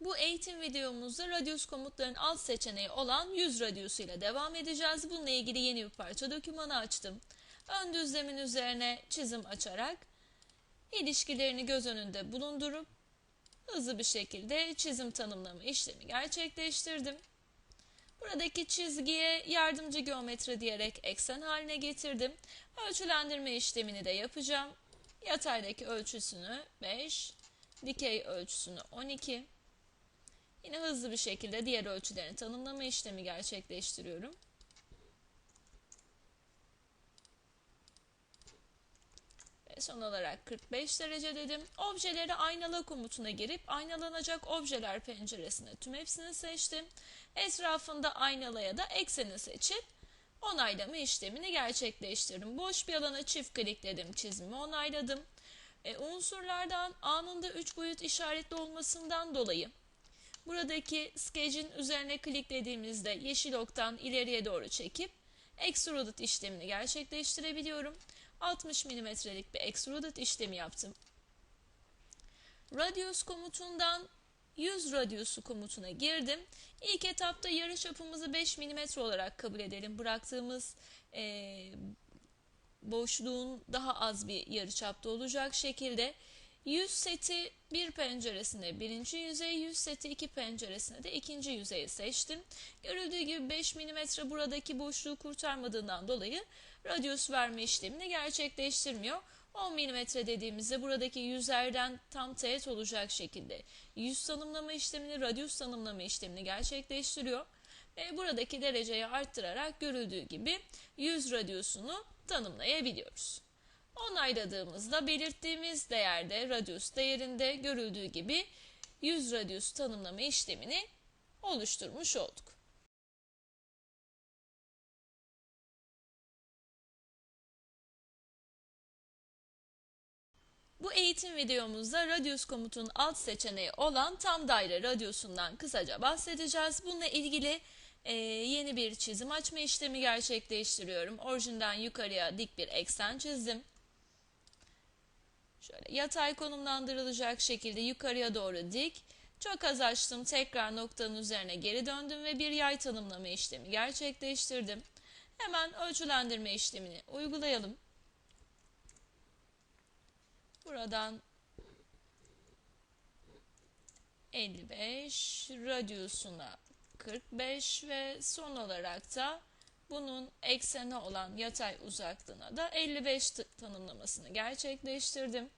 Bu eğitim videomuzda radyus komutların alt seçeneği olan 100 radyusu ile devam edeceğiz. Bununla ilgili yeni bir parça dokümanı açtım. Ön düzlemin üzerine çizim açarak ilişkilerini göz önünde bulundurup hızlı bir şekilde çizim tanımlama işlemi gerçekleştirdim. Buradaki çizgiye yardımcı geometri diyerek eksen haline getirdim. Ölçülendirme işlemini de yapacağım. Yataydaki ölçüsünü 5, dikey ölçüsünü 12. Yine hızlı bir şekilde diğer ölçülerini tanımlama işlemi gerçekleştiriyorum. Ve son olarak 45 derece dedim. Objeleri aynala komutuna girip aynalanacak objeler penceresine tüm hepsini seçtim. Etrafında aynalaya da ekseni seçip onaylama işlemini gerçekleştirdim. Boş bir alana çift klikledim, çizimi onayladım. E, unsurlardan anında 3 boyut işaretli olmasından dolayı buradaki sketch'in üzerine kliklediğimizde yeşil oktan ileriye doğru çekip extruded işlemini gerçekleştirebiliyorum. 60 mm'lik bir extruded işlemi yaptım. Radius komutundan 100 radyosu komutuna girdim. İlk etapta yarı çapımızı 5 mm olarak kabul edelim. Bıraktığımız e, boşluğun daha az bir yarı çapta olacak şekilde 100 seti bir penceresine birinci yüzey, 100 seti iki penceresine de ikinci yüzeyi seçtim. Görüldüğü gibi 5 mm buradaki boşluğu kurtarmadığından dolayı radyus verme işlemini gerçekleştirmiyor. 10 mm dediğimizde buradaki yüzlerden tam teğet olacak şekilde yüz tanımlama işlemini, radyus tanımlama işlemini gerçekleştiriyor. Ve buradaki dereceyi arttırarak görüldüğü gibi yüz radyusunu tanımlayabiliyoruz. Onayladığımızda belirttiğimiz değerde radyus değerinde görüldüğü gibi yüz radyus tanımlama işlemini oluşturmuş olduk. Bu eğitim videomuzda radyus komutunun alt seçeneği olan tam daire radyosundan kısaca bahsedeceğiz. Bununla ilgili e, yeni bir çizim açma işlemi gerçekleştiriyorum. Orijinden yukarıya dik bir eksen çizdim. Şöyle yatay konumlandırılacak şekilde yukarıya doğru dik. Çok az açtım. Tekrar noktanın üzerine geri döndüm ve bir yay tanımlama işlemi gerçekleştirdim. Hemen ölçülendirme işlemini uygulayalım. Buradan 55 radyusuna 45 ve son olarak da bunun ekseni olan yatay uzaklığına da 55 tanımlamasını gerçekleştirdim.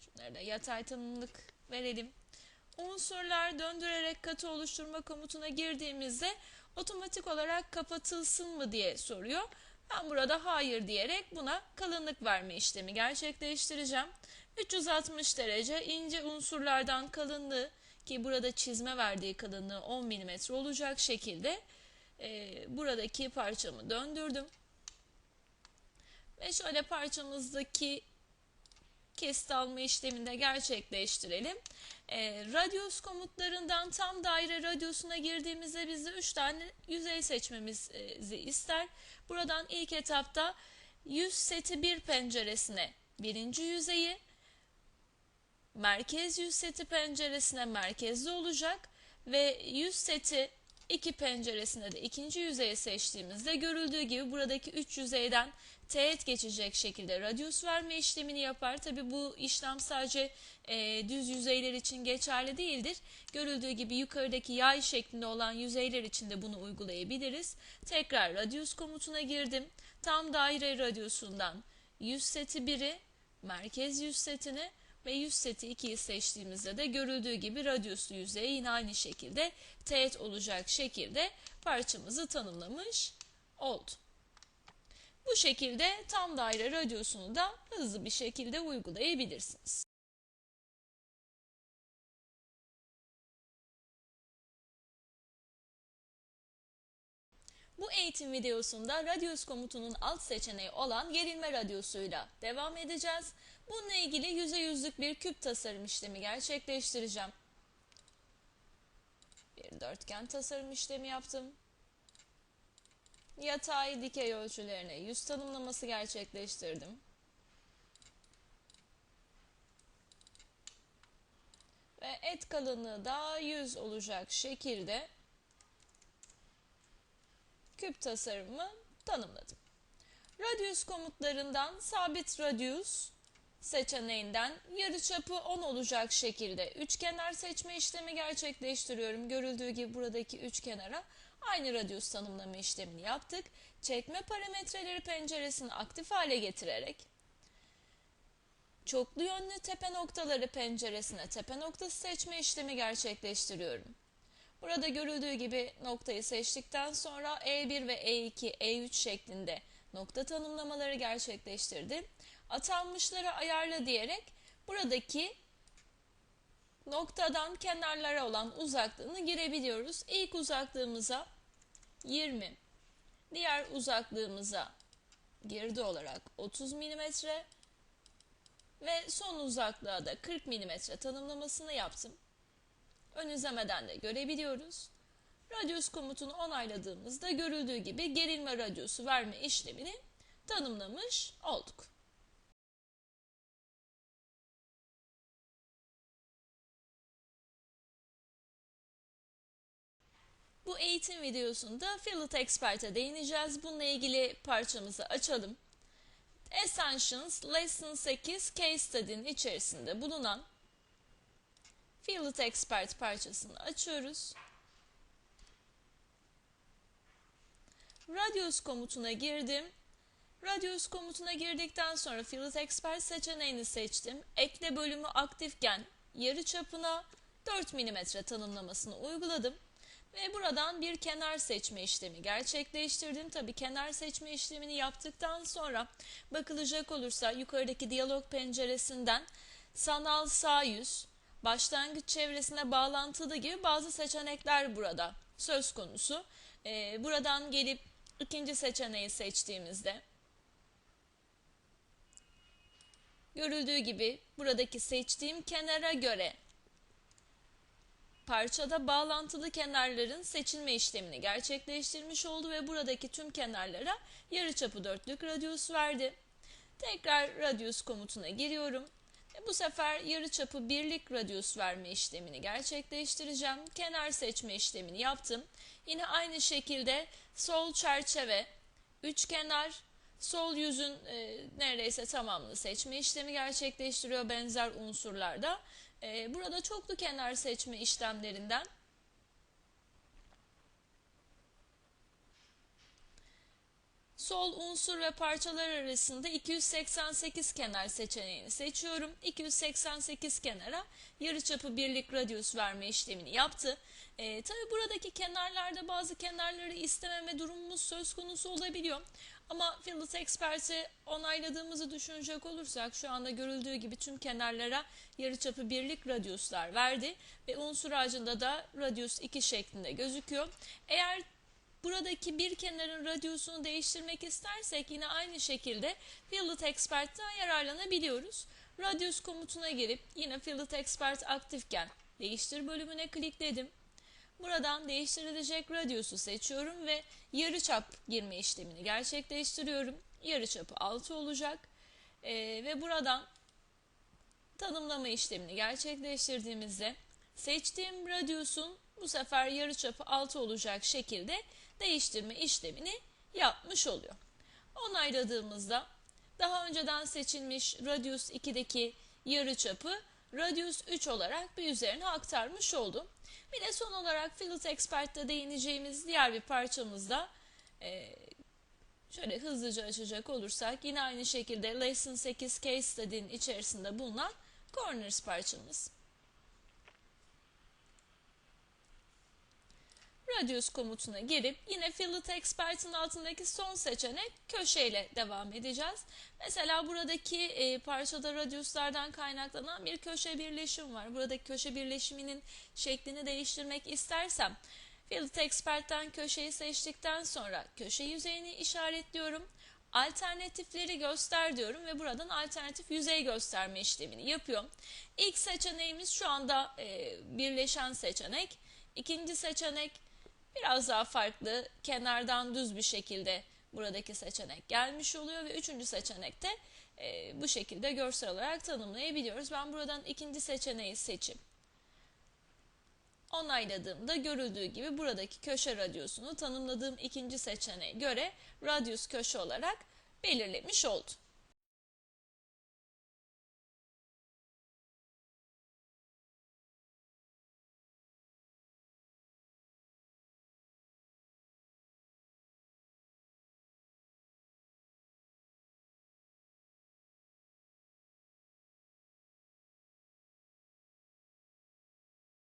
Şunları da yatay tanımlık verelim. Unsurlar döndürerek katı oluşturma komutuna girdiğimizde otomatik olarak kapatılsın mı diye soruyor. Ben burada hayır diyerek buna kalınlık verme işlemi gerçekleştireceğim. 360 derece ince unsurlardan kalınlığı ki burada çizme verdiği kalınlığı 10 mm olacak şekilde e, buradaki parçamı döndürdüm. Ve şöyle parçamızdaki kesit alma işlemini de gerçekleştirelim. E, radyus komutlarından tam daire radyusuna girdiğimizde bize 3 tane yüzey seçmemizi ister. Buradan ilk etapta 100 seti bir penceresine birinci yüzeyi, merkez 100 seti penceresine merkezli olacak ve 100 seti iki penceresinde de ikinci yüzeyi seçtiğimizde görüldüğü gibi buradaki üç yüzeyden teğet geçecek şekilde radyus verme işlemini yapar. Tabi bu işlem sadece e, düz yüzeyler için geçerli değildir. Görüldüğü gibi yukarıdaki yay şeklinde olan yüzeyler için de bunu uygulayabiliriz. Tekrar radyus komutuna girdim. Tam daire radyusundan 100 seti 1'i merkez 100 setini ve 100 seti 2'yi seçtiğimizde de görüldüğü gibi radyuslu yüzeye yine aynı şekilde teğet olacak şekilde parçamızı tanımlamış olduk. Bu şekilde tam daire radyosunu da hızlı bir şekilde uygulayabilirsiniz. Bu eğitim videosunda radyus komutunun alt seçeneği olan gerilme radyosuyla devam edeceğiz. Bununla ilgili yüze yüzlük bir küp tasarım işlemi gerçekleştireceğim. Bir dörtgen tasarım işlemi yaptım. Yatay dikey ölçülerine yüz tanımlaması gerçekleştirdim. ve et kalınlığı da 100 olacak şekilde küp tasarımı tanımladım. Radius komutlarından sabit radius seçeneğinden yarıçapı 10 olacak şekilde üçkenar seçme işlemi gerçekleştiriyorum. Görüldüğü gibi buradaki üçkenara aynı radius tanımlama işlemini yaptık. Çekme parametreleri penceresini aktif hale getirerek çoklu yönlü tepe noktaları penceresine tepe noktası seçme işlemi gerçekleştiriyorum. Burada görüldüğü gibi noktayı seçtikten sonra E1 ve E2, E3 şeklinde nokta tanımlamaları gerçekleştirdim. Atanmışları ayarla diyerek buradaki noktadan kenarlara olan uzaklığını girebiliyoruz. İlk uzaklığımıza 20, diğer uzaklığımıza girdi olarak 30 mm ve son uzaklığa da 40 mm tanımlamasını yaptım. Ön izlemeden de görebiliyoruz. Radius komutunu onayladığımızda görüldüğü gibi gerilme radyosu verme işlemini tanımlamış olduk. Bu eğitim videosunda Fillet Expert'e değineceğiz. Bununla ilgili parçamızı açalım. Essentials Lesson 8 Case Study'nin içerisinde bulunan Fillet Expert parçasını açıyoruz. Radius komutuna girdim. Radius komutuna girdikten sonra Fillet Expert seçeneğini seçtim. Ekle bölümü aktifken yarı çapına 4 mm tanımlamasını uyguladım. Ve buradan bir kenar seçme işlemi gerçekleştirdim. Tabi kenar seçme işlemini yaptıktan sonra bakılacak olursa yukarıdaki diyalog penceresinden sanal sağ yüz, başlangıç çevresine bağlantılı gibi bazı seçenekler burada söz konusu. Ee, buradan gelip ikinci seçeneği seçtiğimizde görüldüğü gibi buradaki seçtiğim kenara göre parçada bağlantılı kenarların seçilme işlemini gerçekleştirmiş oldu ve buradaki tüm kenarlara yarıçapı dörtlük radius verdi. Tekrar radius komutuna giriyorum. Bu sefer yarıçapı birlik radius verme işlemini gerçekleştireceğim. Kenar seçme işlemini yaptım. Yine aynı şekilde sol çerçeve, üç kenar, sol yüzün e, neredeyse tamamını seçme işlemi gerçekleştiriyor benzer unsurlarda. E, burada çoklu kenar seçme işlemlerinden sol unsur ve parçalar arasında 288 kenar seçeneğini seçiyorum. 288 kenara yarıçapı birlik radius verme işlemini yaptı. E, tabii buradaki kenarlarda bazı kenarları istememe durumumuz söz konusu olabiliyor. Ama Fillet Expert'i onayladığımızı düşünecek olursak şu anda görüldüğü gibi tüm kenarlara yarıçapı birlik radiuslar verdi ve unsur ağacında da radius 2 şeklinde gözüküyor. Eğer buradaki bir kenarın radiusunu değiştirmek istersek yine aynı şekilde Fillet Expert'ten yararlanabiliyoruz. Radius komutuna girip yine Fillet Expert aktifken değiştir bölümüne klikledim. Buradan değiştirilecek radiusu seçiyorum ve yarıçap girme işlemini gerçekleştiriyorum. Yarıçapı 6 olacak. Ee, ve buradan tanımlama işlemini gerçekleştirdiğimizde seçtiğim radiusun bu sefer yarıçapı 6 olacak şekilde değiştirme işlemini yapmış oluyor. Onayladığımızda daha önceden seçilmiş radius 2'deki yarıçapı radius 3 bir bir üzerine aktarmış oldum. Bir de son olarak Fillet Expert'te değineceğimiz diğer bir parçamızda e, şöyle hızlıca açacak olursak yine aynı şekilde Lesson 8 Case Study'nin içerisinde bulunan Corners parçamız. Radius komutuna girip yine Fillet Expert'in altındaki son seçenek köşeyle devam edeceğiz. Mesela buradaki e, parçada radiuslardan kaynaklanan bir köşe birleşim var. Buradaki köşe birleşiminin şeklini değiştirmek istersem Fillet Expert'ten köşeyi seçtikten sonra köşe yüzeyini işaretliyorum. Alternatifleri göster diyorum ve buradan alternatif yüzey gösterme işlemini yapıyorum. İlk seçeneğimiz şu anda e, birleşen seçenek. İkinci seçenek biraz daha farklı kenardan düz bir şekilde buradaki seçenek gelmiş oluyor ve üçüncü seçenekte e, bu şekilde görsel olarak tanımlayabiliyoruz. Ben buradan ikinci seçeneği seçip Onayladığımda görüldüğü gibi buradaki köşe radyusunu tanımladığım ikinci seçeneğe göre radyus köşe olarak belirlemiş oldum.